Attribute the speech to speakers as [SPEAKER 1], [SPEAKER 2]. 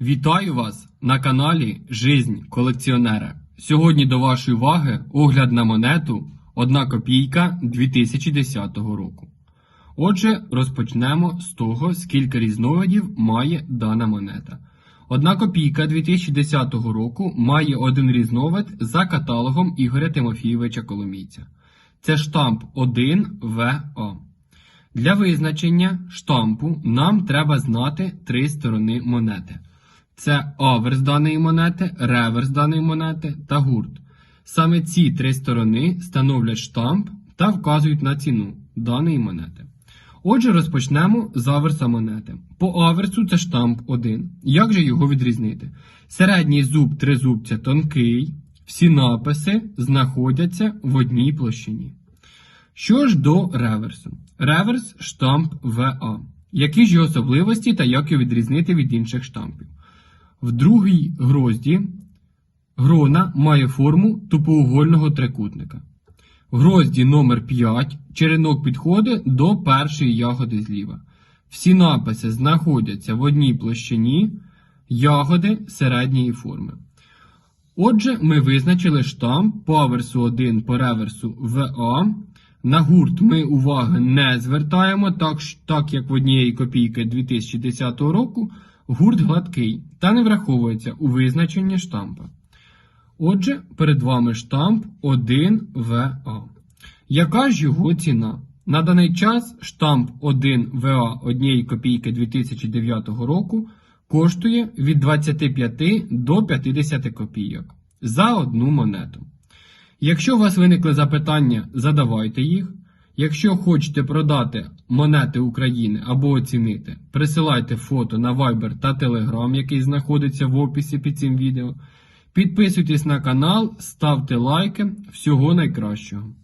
[SPEAKER 1] Вітаю вас на каналі Жизнь колекціонера. Сьогодні до вашої уваги огляд на монету 1 копійка 2010 року. Отже, розпочнемо з того, скільки різновидів має дана монета. Одна копійка 2010 року має один різновид за каталогом Ігоря Тимофійовича Коломійця. Це штамп 1ВА. Для визначення штампу нам треба знати три сторони монети. Це аверс даної монети, реверс даної монети та гурт. Саме ці три сторони становлять штамп та вказують на ціну даної монети. Отже, розпочнемо з аверса монети. По аверсу це штамп 1. Як же його відрізнити? Середній зуб тризубця тонкий, всі написи знаходяться в одній площині. Що ж до реверсу? Реверс штамп ВА. Які ж його особливості та як його відрізнити від інших штампів? В другій грозді грона має форму тупоугольного трикутника. В грозді номер 5 черенок підходить до першої ягоди зліва. Всі написи знаходяться в одній площині ягоди середньої форми. Отже, ми визначили штамп по аверсу 1 по реверсу ВА. На гурт ми уваги не звертаємо, так, так як в однієї копійки 2010 року гурт гладкий та не враховується у визначенні штампа. Отже, перед вами штамп 1ВА. Яка ж його ціна? На даний час штамп 1ВА однієї копійки 2009 року коштує від 25 до 50 копійок за одну монету. Якщо у вас виникли запитання, задавайте їх. Якщо хочете продати монети України або оцінити, присилайте фото на Viber та Telegram, який знаходиться в описі під цим відео. Підписуйтесь на канал, ставте лайки. Всього найкращого.